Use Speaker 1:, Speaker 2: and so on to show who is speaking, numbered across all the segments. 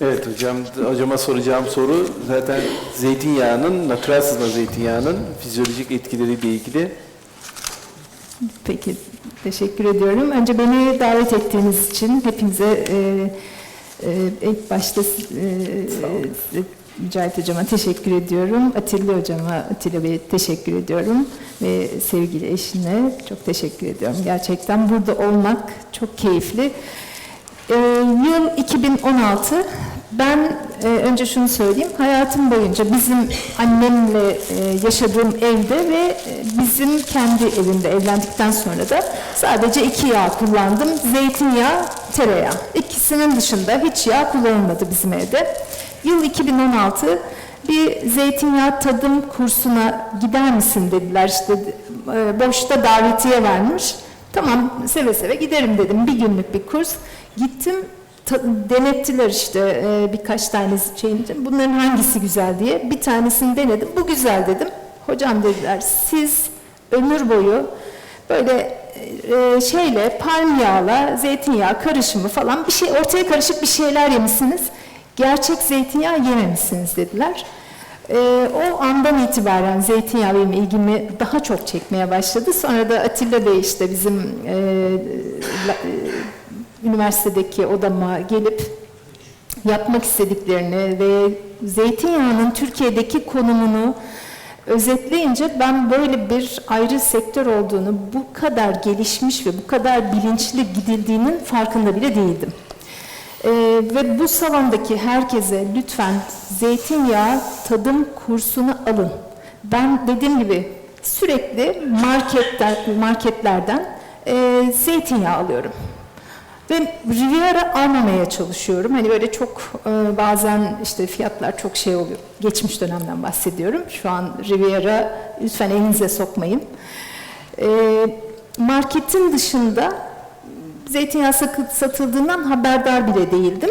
Speaker 1: Evet hocam, hocama soracağım soru zaten zeytinyağının, natürel sızma zeytinyağının fizyolojik etkileriyle ilgili.
Speaker 2: Peki, teşekkür ediyorum. Önce beni davet ettiğiniz için hepinize e, e, ilk başta e, Mücahit Hocama teşekkür ediyorum. Atilla Hocama, Atilla Bey'e teşekkür ediyorum. Ve sevgili eşine çok teşekkür ediyorum. Gerçekten burada olmak çok keyifli. Ee, yıl 2016. Ben e, önce şunu söyleyeyim. Hayatım boyunca bizim annemle e, yaşadığım evde ve e, bizim kendi evimde evlendikten sonra da sadece iki yağ kullandım. Zeytinyağı, tereyağı. İkisinin dışında hiç yağ kullanılmadı bizim evde. Yıl 2016 bir zeytinyağı tadım kursuna gider misin dediler. İşte e, boşta davetiye vermiş. Tamam seve seve giderim dedim. Bir günlük bir kurs. Gittim denettiler işte e, birkaç tane şeyin. Bunların hangisi güzel diye. Bir tanesini denedim. Bu güzel dedim. Hocam dediler siz ömür boyu böyle e, şeyle palm yağla zeytinyağı karışımı falan bir şey ortaya karışık bir şeyler yemişsiniz. Gerçek zeytinyağı yememişsiniz dediler. Ee, o andan itibaren zeytinyağı benim ilgimi daha çok çekmeye başladı. Sonra da Atilla Bey işte bizim e, e, üniversitedeki odama gelip yapmak istediklerini ve zeytinyağının Türkiye'deki konumunu özetleyince ben böyle bir ayrı sektör olduğunu, bu kadar gelişmiş ve bu kadar bilinçli gidildiğinin farkında bile değildim. Ee, ve bu salondaki herkese lütfen zeytinyağı tadım kursunu alın. Ben dediğim gibi sürekli marketten, marketlerden e, zeytinyağı alıyorum. Ve Riviera almamaya çalışıyorum. Hani böyle çok e, bazen işte fiyatlar çok şey oluyor. Geçmiş dönemden bahsediyorum. Şu an Riviera lütfen elinize sokmayın. E, marketin dışında zeytinyağı satıldığından haberdar bile değildim.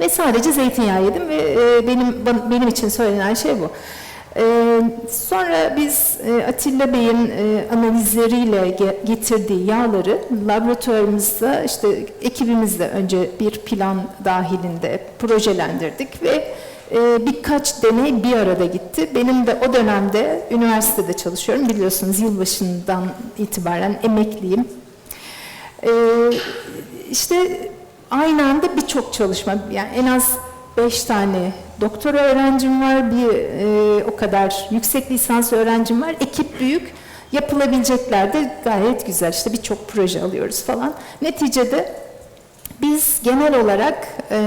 Speaker 2: Ve sadece zeytinyağı yedim ve e, benim benim için söylenen şey bu. E, sonra biz e, Atilla Bey'in e, analizleriyle ge- getirdiği yağları laboratuvarımızda işte ekibimizle önce bir plan dahilinde projelendirdik ve e, birkaç deney bir arada gitti. Benim de o dönemde üniversitede çalışıyorum. Biliyorsunuz yılbaşından itibaren emekliyim. Ee, işte aynı anda birçok çalışma, yani en az beş tane doktora öğrencim var, bir e, o kadar yüksek lisans öğrencim var. Ekip büyük, yapılabilecekler de gayet güzel. İşte birçok proje alıyoruz falan. Neticede biz genel olarak e,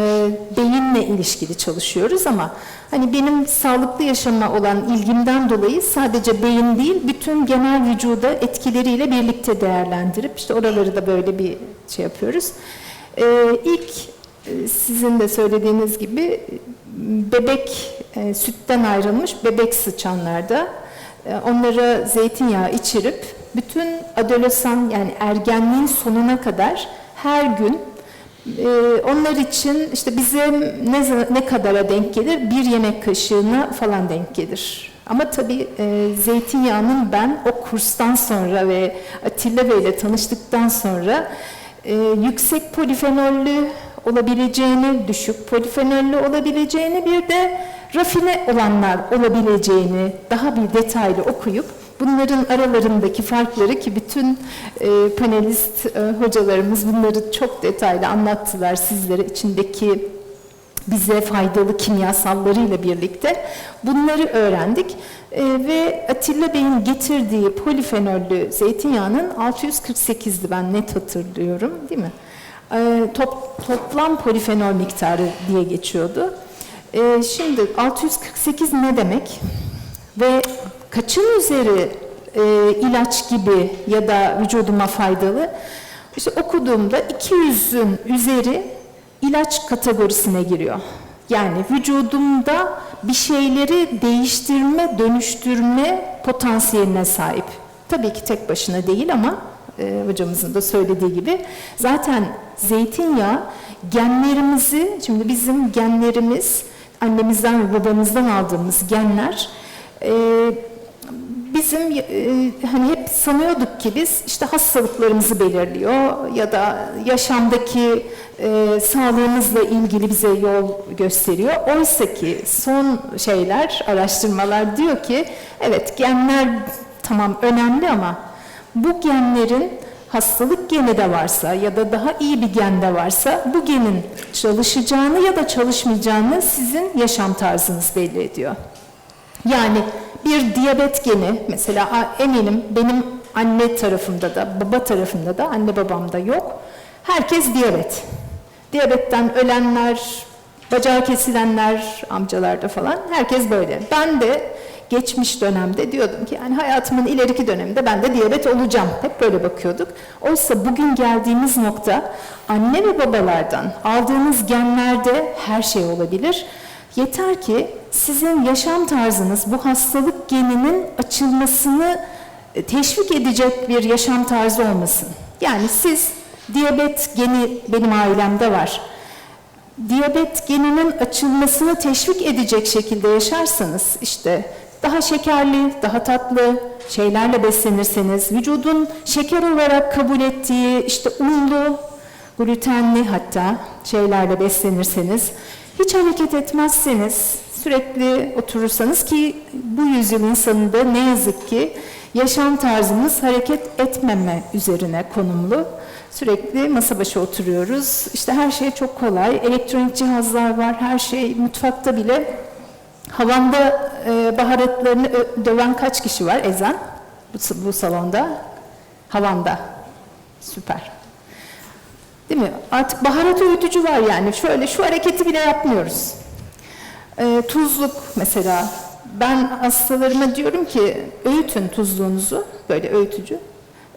Speaker 2: beyinle ilişkili çalışıyoruz ama hani benim sağlıklı yaşama olan ilgimden dolayı sadece beyin değil, bütün genel vücuda etkileriyle birlikte değerlendirip işte oraları da böyle bir şey yapıyoruz. E, ilk sizin de söylediğiniz gibi bebek e, sütten ayrılmış bebek sıçanlarda e, onlara zeytinyağı içirip bütün adolesan yani ergenliğin sonuna kadar her gün ee, onlar için işte bize ne, ne kadara denk gelir? Bir yemek kaşığına falan denk gelir. Ama tabii e, zeytinyağının ben o kurstan sonra ve Atilla Bey ile tanıştıktan sonra e, yüksek polifenollü olabileceğini, düşük polifenollü olabileceğini bir de rafine olanlar olabileceğini daha bir detaylı okuyup Bunların aralarındaki farkları ki bütün e, panelist e, hocalarımız bunları çok detaylı anlattılar sizlere içindeki bize faydalı kimyasallarıyla birlikte bunları öğrendik E, ve Atilla Bey'in getirdiği polifenollü zeytinyağının 648'di ben net hatırlıyorum değil mi? E, top, toplam polifenol miktarı diye geçiyordu. E, şimdi 648 ne demek? Ve kaçın üzeri e, ilaç gibi ya da vücuduma faydalı? İşte okuduğumda 200'ün üzeri ilaç kategorisine giriyor. Yani vücudumda bir şeyleri değiştirme, dönüştürme potansiyeline sahip. Tabii ki tek başına değil ama e, hocamızın da söylediği gibi zaten zeytinyağı genlerimizi, şimdi bizim genlerimiz annemizden ve babamızdan aldığımız genler e, bizim e, hani hep sanıyorduk ki biz işte hastalıklarımızı belirliyor ya da yaşamdaki e, sağlığımızla ilgili bize yol gösteriyor. Oysa ki son şeyler, araştırmalar diyor ki evet genler tamam önemli ama bu genlerin hastalık geni de varsa ya da daha iyi bir gen de varsa bu genin çalışacağını ya da çalışmayacağını sizin yaşam tarzınız belli ediyor. Yani bir diyabet geni mesela eminim benim anne tarafımda da baba tarafımda da anne babamda yok. Herkes diyabet. Diyabetten ölenler, bacağı kesilenler amcalarda falan herkes böyle. Ben de geçmiş dönemde diyordum ki yani hayatımın ileriki döneminde ben de diyabet olacağım. Hep böyle bakıyorduk. Oysa bugün geldiğimiz nokta anne ve babalardan aldığınız genlerde her şey olabilir. Yeter ki sizin yaşam tarzınız bu hastalık geninin açılmasını e, teşvik edecek bir yaşam tarzı olmasın. Yani siz diyabet geni benim ailemde var. Diyabet geninin açılmasını teşvik edecek şekilde yaşarsanız işte daha şekerli, daha tatlı şeylerle beslenirseniz, vücudun şeker olarak kabul ettiği işte unlu, glutenli hatta şeylerle beslenirseniz, hiç hareket etmezseniz, sürekli oturursanız ki bu yüzyıl insanında ne yazık ki yaşam tarzımız hareket etmeme üzerine konumlu. Sürekli masa başı oturuyoruz. İşte her şey çok kolay. Elektronik cihazlar var, her şey mutfakta bile. Havanda e, baharatlarını döven kaç kişi var Ezan bu, bu salonda? Havanda. Süper. Değil mi? Artık baharat öğütücü var yani. Şöyle şu hareketi bile yapmıyoruz. Ee, tuzluk mesela. Ben hastalarıma diyorum ki öğütün tuzluğunuzu. Böyle öğütücü.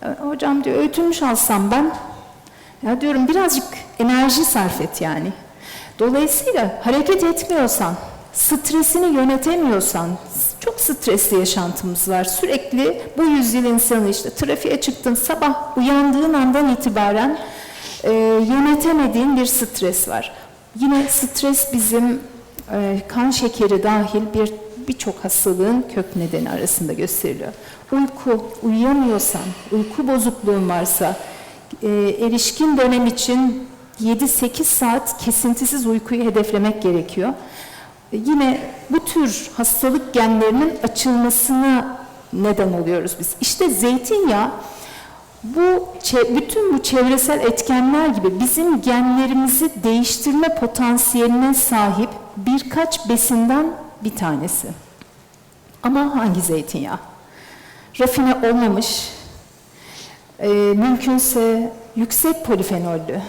Speaker 2: "E, Hocam diyor öğütülmüş alsam ben. Ya diyorum birazcık enerji sarf et yani. Dolayısıyla hareket etmiyorsan, stresini yönetemiyorsan, çok stresli yaşantımız var. Sürekli bu yüzyıl insanı işte trafiğe çıktın, sabah uyandığın andan itibaren e, yönetemediğin bir stres var. Yine stres bizim e, kan şekeri dahil bir birçok hastalığın kök nedeni arasında gösteriliyor. Uyku, uyuyamıyorsan, uyku bozukluğun varsa, e, erişkin dönem için 7-8 saat kesintisiz uykuyu hedeflemek gerekiyor. E, Yine bu tür hastalık genlerinin açılmasına neden oluyoruz biz. İşte zeytinyağı bu bütün bu çevresel etkenler gibi bizim genlerimizi değiştirme potansiyeline sahip birkaç besinden bir tanesi. Ama hangi zeytinyağı? Rafine olmamış, e, mümkünse yüksek polifenollü,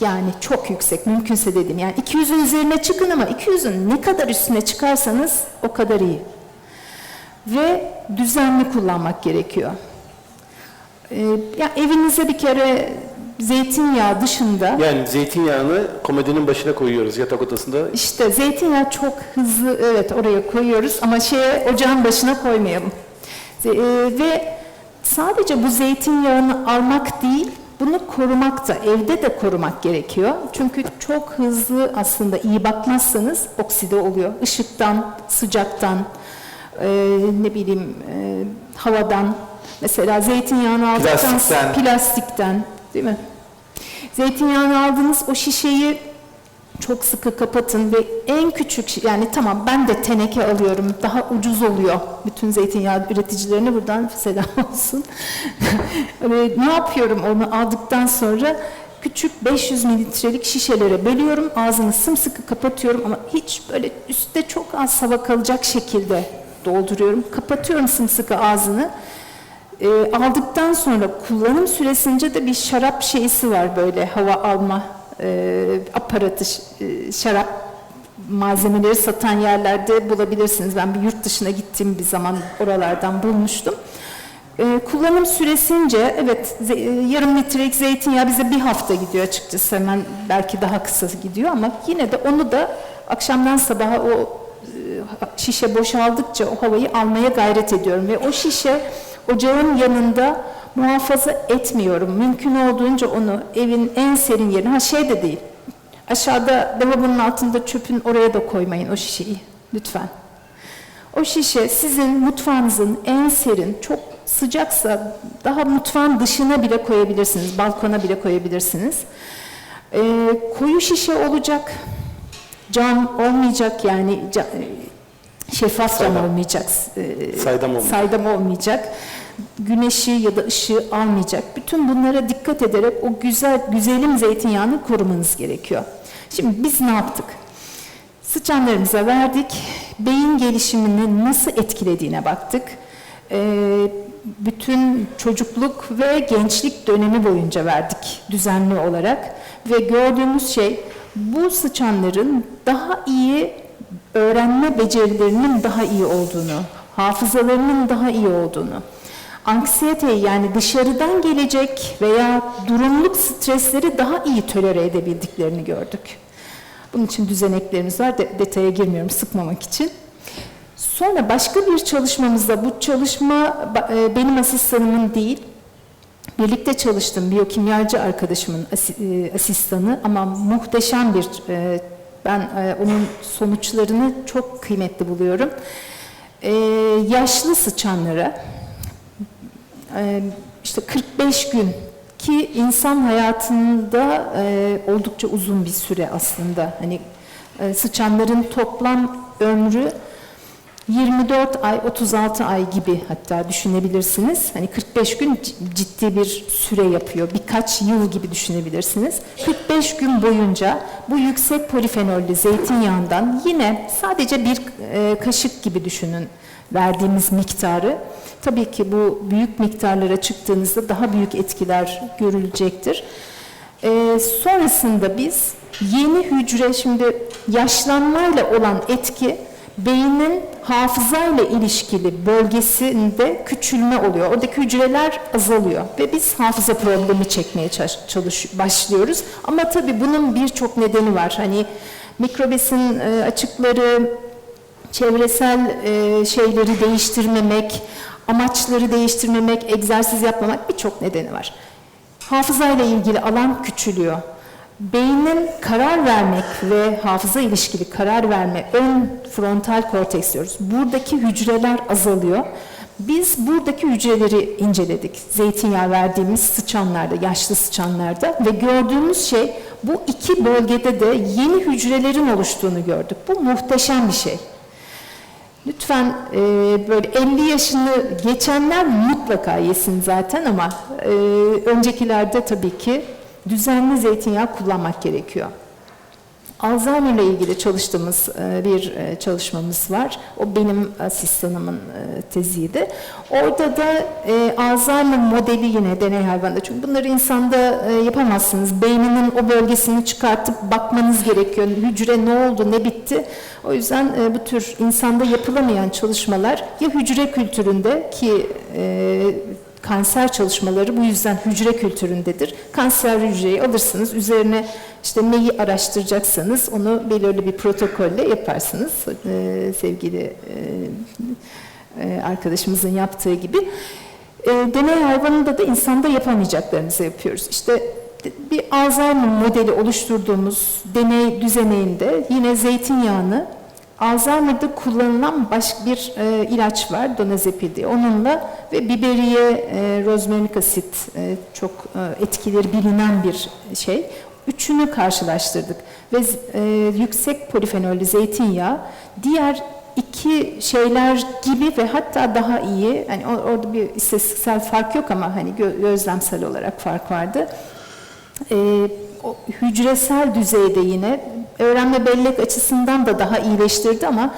Speaker 2: yani çok yüksek, mümkünse dedim. Yani 200'ün üzerine çıkın ama 200'ün ne kadar üstüne çıkarsanız o kadar iyi. Ve düzenli kullanmak gerekiyor. Ee, ya evinize bir kere zeytinyağı dışında
Speaker 1: Yani zeytinyağını komodinin başına koyuyoruz yatak odasında.
Speaker 2: işte zeytinyağı çok hızlı evet oraya koyuyoruz ama şeye ocağın başına koymayalım. Ze- e, ve sadece bu zeytinyağını almak değil bunu korumak da evde de korumak gerekiyor. Çünkü çok hızlı aslında iyi bakmazsanız okside oluyor. Işıktan, sıcaktan, e, ne bileyim e, havadan. Mesela zeytinyağını aldıktan
Speaker 1: Plastikten.
Speaker 2: plastikten değil mi? Zeytinyağını aldınız o şişeyi çok sıkı kapatın ve en küçük şi- yani tamam ben de teneke alıyorum daha ucuz oluyor. Bütün zeytinyağı üreticilerine buradan selam olsun. Ve ne yapıyorum onu aldıktan sonra küçük 500 mililitrelik şişelere bölüyorum. Ağzını sımsıkı kapatıyorum ama hiç böyle üstte çok az hava kalacak şekilde dolduruyorum. Kapatıyorum sımsıkı ağzını. E, aldıktan sonra kullanım süresince de bir şarap şeysi var böyle hava alma e, aparatı, e, şarap malzemeleri satan yerlerde bulabilirsiniz. Ben bir yurt dışına gittiğim bir zaman oralardan bulmuştum. E, kullanım süresince evet e, yarım litrelik zeytinyağı bize bir hafta gidiyor açıkçası hemen belki daha kısa gidiyor ama yine de onu da akşamdan sabaha o e, şişe boşaldıkça o havayı almaya gayret ediyorum ve o şişe ocağın yanında muhafaza etmiyorum. Mümkün olduğunca onu evin en serin yerine, ha şey de değil, aşağıda lavabonun altında çöpün oraya da koymayın o şişeyi lütfen. O şişe sizin mutfağınızın en serin, çok sıcaksa daha mutfağın dışına bile koyabilirsiniz, balkona bile koyabilirsiniz. Ee, koyu şişe olacak, cam olmayacak yani ca- e, şeffaf cam olmayacak, e,
Speaker 1: Saydam olmayacak.
Speaker 2: saydam olmayacak, güneşi ya da ışığı almayacak. Bütün bunlara dikkat ederek o güzel güzelim zeytinyağını korumanız gerekiyor. Şimdi biz ne yaptık? Sıçanlarımıza verdik, beyin gelişimini nasıl etkilediğine baktık. Ee, bütün çocukluk ve gençlik dönemi boyunca verdik düzenli olarak ve gördüğümüz şey bu sıçanların daha iyi öğrenme becerilerinin daha iyi olduğunu, hafızalarının daha iyi olduğunu, anksiyeteyi yani dışarıdan gelecek veya durumluk stresleri daha iyi tolere edebildiklerini gördük. Bunun için düzeneklerimiz var. De- detaya girmiyorum sıkmamak için. Sonra başka bir çalışmamızda bu çalışma e, benim asistanımın değil, birlikte çalıştığım biyokimyacı arkadaşımın e, asistanı ama muhteşem bir e, ben onun sonuçlarını çok kıymetli buluyorum. Yaşlı sıçanlara işte 45 gün ki insan hayatında e, oldukça uzun bir süre aslında. Hani e, sıçanların toplam ömrü 24 ay, 36 ay gibi hatta düşünebilirsiniz. Hani 45 gün ciddi bir süre yapıyor. Birkaç yıl gibi düşünebilirsiniz. 45 gün boyunca bu yüksek polifenollü zeytinyağından yine sadece bir e, kaşık gibi düşünün verdiğimiz miktarı. Tabii ki bu büyük miktarlara çıktığınızda daha büyük etkiler görülecektir. Ee, sonrasında biz yeni hücre, şimdi yaşlanmayla olan etki beynin hafızayla ilişkili bölgesinde küçülme oluyor. Oradaki hücreler azalıyor ve biz hafıza problemi çekmeye çalış, başlıyoruz. Ama tabii bunun birçok nedeni var. Hani mikrobesin e, açıkları, çevresel e, şeyleri değiştirmemek, amaçları değiştirmemek, egzersiz yapmamak birçok nedeni var. Hafızayla ilgili alan küçülüyor. Beynin karar vermek ve hafıza ilişkili karar verme ön frontal korteks diyoruz. Buradaki hücreler azalıyor. Biz buradaki hücreleri inceledik. Zeytinyağı verdiğimiz sıçanlarda, yaşlı sıçanlarda ve gördüğümüz şey bu iki bölgede de yeni hücrelerin oluştuğunu gördük. Bu muhteşem bir şey. Lütfen e, böyle 50 yaşını geçenler mutlaka yesin zaten ama e, öncekilerde tabii ki düzenli zeytinyağı kullanmak gerekiyor. Alzheimer ile ilgili çalıştığımız e, bir e, çalışmamız var. O benim asistanımın e, teziydi. Orada da Alzheimer modeli yine deney hayvanda. Çünkü bunları insanda yapamazsınız. Beyninin o bölgesini çıkartıp bakmanız gerekiyor. Hücre ne oldu, ne bitti. O yüzden bu tür insanda yapılamayan çalışmalar ya hücre kültüründe ki kanser çalışmaları bu yüzden hücre kültüründedir. Kanser hücreyi alırsınız, üzerine işte neyi araştıracaksanız onu belirli bir protokolle yaparsınız. Ee, sevgili e, e, arkadaşımızın yaptığı gibi. E, deney hayvanında da insanda yapamayacaklarımızı yapıyoruz. İşte bir Alzheimer modeli oluşturduğumuz deney düzeneyinde yine zeytinyağını Alzheimer'da kullanılan başka bir e, ilaç var, donazepam diye. Onunla ve biberiye, e, rozmarik asit e, çok e, etkileri bilinen bir şey. Üçünü karşılaştırdık ve e, yüksek polifenollü zeytinyağı diğer iki şeyler gibi ve hatta daha iyi, hani orada bir istatistiksel fark yok ama hani gö- gözlemsel olarak fark vardı. Ee, o hücresel düzeyde yine öğrenme bellek açısından da daha iyileştirdi ama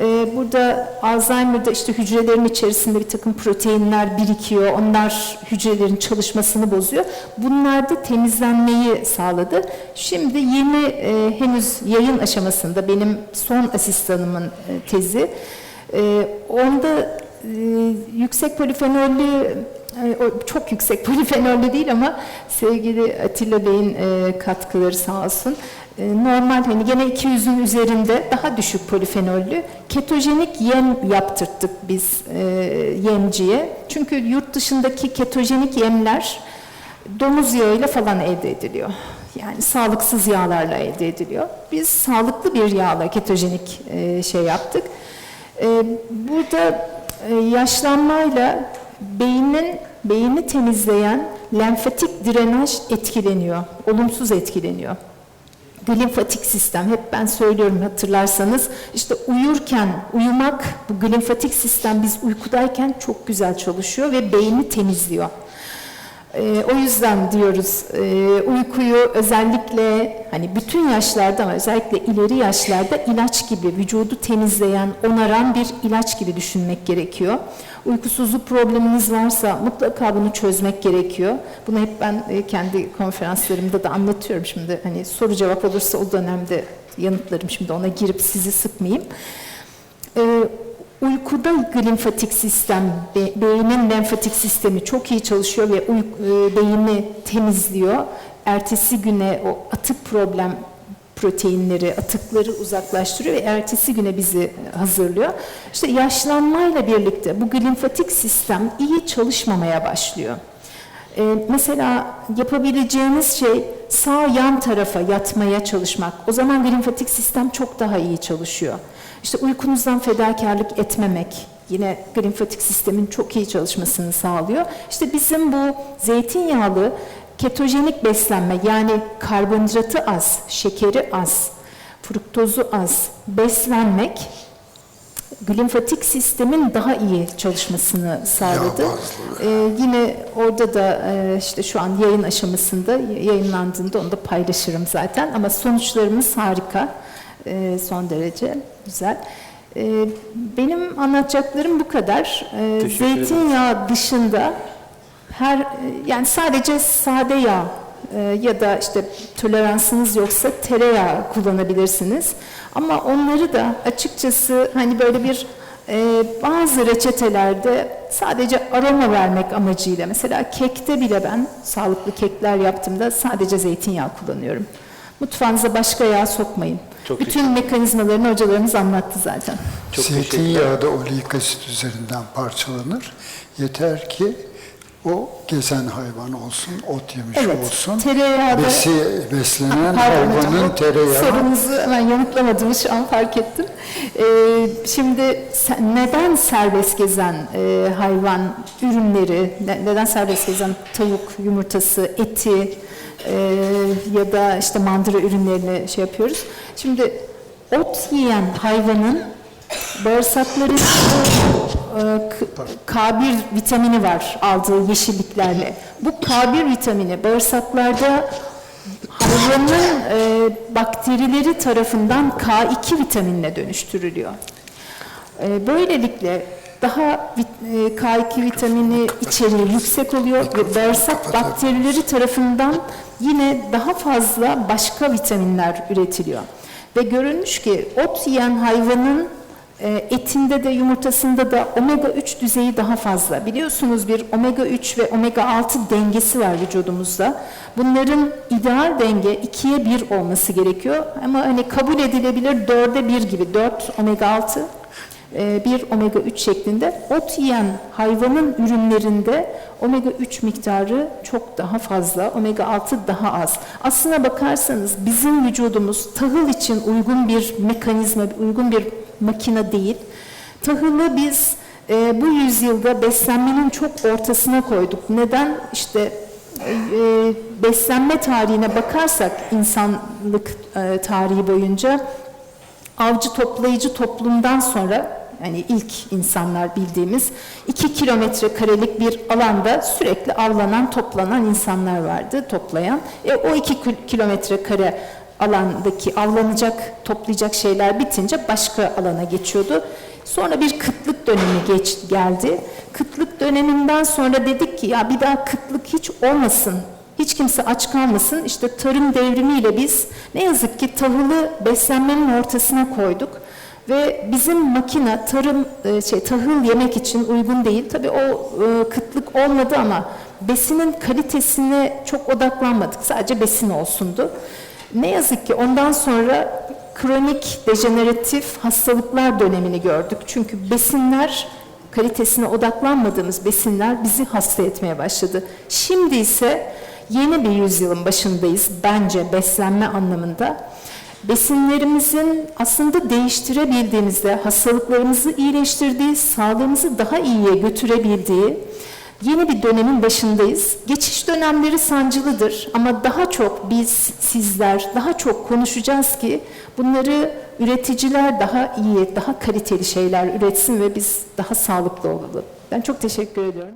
Speaker 2: e, burada Alzheimer'da işte hücrelerin içerisinde bir takım proteinler birikiyor. Onlar hücrelerin çalışmasını bozuyor. Bunlar da temizlenmeyi sağladı. Şimdi yeni e, henüz yayın aşamasında benim son asistanımın e, tezi. E, onda e, yüksek polifenollü çok yüksek polifenollü değil ama sevgili Atilla Bey'in e, katkıları sağ olsun. E, normal hani gene 200'ün üzerinde daha düşük polifenollü ketojenik yem yaptırttık biz e, yemciye. Çünkü yurt dışındaki ketojenik yemler domuz yağıyla falan elde ediliyor. Yani sağlıksız yağlarla elde ediliyor. Biz sağlıklı bir yağla ketojenik şey yaptık. Burada yaşlanmayla beynin beyni temizleyen lenfatik drenaj etkileniyor, olumsuz etkileniyor. Glimfatik sistem, hep ben söylüyorum hatırlarsanız, işte uyurken, uyumak, bu glimfatik sistem biz uykudayken çok güzel çalışıyor ve beyni temizliyor. Ee, o yüzden diyoruz e, uykuyu özellikle hani bütün yaşlarda ama özellikle ileri yaşlarda ilaç gibi vücudu temizleyen, onaran bir ilaç gibi düşünmek gerekiyor. Uykusuzluk probleminiz varsa mutlaka bunu çözmek gerekiyor. Bunu hep ben e, kendi konferanslarımda da anlatıyorum. Şimdi hani soru cevap olursa o dönemde yanıtlarım şimdi ona girip sizi sıkmayayım. Ee, uykuda glimfatik sistem, be- beynin lenfatik sistemi çok iyi çalışıyor ve uy- e, beyni temizliyor. Ertesi güne o atık problem proteinleri, atıkları uzaklaştırıyor ve ertesi güne bizi hazırlıyor. İşte yaşlanmayla birlikte bu glimfatik sistem iyi çalışmamaya başlıyor. Ee, mesela yapabileceğiniz şey sağ yan tarafa yatmaya çalışmak. O zaman glimfatik sistem çok daha iyi çalışıyor. İşte uykunuzdan fedakarlık etmemek yine glimfatik sistemin çok iyi çalışmasını sağlıyor. İşte bizim bu zeytinyağlı ketojenik beslenme yani karbonhidratı az, şekeri az, fruktozu az beslenmek glimfatik sistemin daha iyi çalışmasını sağladı. Ee, yine orada da e, işte şu an yayın aşamasında yayınlandığında onu da paylaşırım zaten ama sonuçlarımız harika. Ee, son derece güzel. Ee, benim anlatacaklarım bu kadar. Ee,
Speaker 1: ederim.
Speaker 2: zeytinyağı dışında her yani sadece sade yağ e, ya da işte toleransınız yoksa tereyağı kullanabilirsiniz. Ama onları da açıkçası hani böyle bir e, bazı reçetelerde sadece aroma vermek amacıyla mesela kekte bile ben sağlıklı kekler yaptığımda sadece zeytinyağı kullanıyorum. Mutfağınıza başka yağ sokmayın.
Speaker 1: Çok
Speaker 2: Bütün mekanizmalarını hocalarımız anlattı zaten.
Speaker 1: Çok.
Speaker 3: Zeytinyağı da olik asit üzerinden parçalanır. Yeter ki o gezen hayvan olsun, ot yemiş
Speaker 2: Evet,
Speaker 3: olsun.
Speaker 2: tereyağı da-
Speaker 3: Besi, beslenen
Speaker 2: hocam,
Speaker 3: hayvanın tereyağı.
Speaker 2: Sorunuzu hemen yanıtlamadığımı şu an fark ettim. Ee, şimdi neden serbest gezen e, hayvan ürünleri, ne- neden serbest gezen tavuk yumurtası, eti e, ya da işte mandıra ürünlerini şey yapıyoruz? Şimdi ot yiyen hayvanın bağırsaklarında e, K- K1 vitamini var aldığı yeşilliklerle. Bu K1 vitamini bağırsaklarda hayvanın e, bakterileri tarafından K2 vitaminine dönüştürülüyor. E, böylelikle daha vit- e, K2 vitamini içeriği yüksek oluyor ve bağırsak bakterileri tarafından yine daha fazla başka vitaminler üretiliyor. Ve görülmüş ki ot yiyen hayvanın etinde de yumurtasında da omega 3 düzeyi daha fazla. Biliyorsunuz bir omega 3 ve omega 6 dengesi var vücudumuzda. Bunların ideal denge 2'ye 1 olması gerekiyor. Ama hani kabul edilebilir 4'e 1 gibi. 4 omega 6, e, bir omega 3 şeklinde. Ot yiyen hayvanın ürünlerinde omega 3 miktarı çok daha fazla, omega 6 daha az. Aslına bakarsanız bizim vücudumuz tahıl için uygun bir mekanizma, uygun bir makine değil. Tahılı biz e, bu yüzyılda beslenmenin çok ortasına koyduk. Neden? İşte e, beslenme tarihine bakarsak insanlık e, tarihi boyunca avcı toplayıcı toplumdan sonra yani ilk insanlar bildiğimiz 2 kilometre karelik bir alanda sürekli avlanan, toplanan insanlar vardı, toplayan. E, o 2 kilometre kare alandaki avlanacak, toplayacak şeyler bitince başka alana geçiyordu. Sonra bir kıtlık dönemi geç, geldi. Kıtlık döneminden sonra dedik ki ya bir daha kıtlık hiç olmasın. Hiç kimse aç kalmasın. İşte tarım devrimiyle biz ne yazık ki tahılı beslenmenin ortasına koyduk. Ve bizim makine tarım e, şey tahıl yemek için uygun değil. Tabii o e, kıtlık olmadı ama besinin kalitesine çok odaklanmadık. Sadece besin olsundu. Ne yazık ki ondan sonra kronik dejeneratif hastalıklar dönemini gördük. Çünkü besinler kalitesine odaklanmadığımız besinler bizi hasta etmeye başladı. Şimdi ise yeni bir yüzyılın başındayız bence beslenme anlamında. besinlerimizin aslında değiştirebildiğimizde hastalıklarımızı iyileştirdiği, sağlığımızı daha iyiye götürebildiği yeni bir dönemin başındayız. Geçiş dönemleri sancılıdır ama daha çok biz, sizler daha çok konuşacağız ki bunları üreticiler daha iyi, daha kaliteli şeyler üretsin ve biz daha sağlıklı olalım. Ben çok teşekkür ediyorum.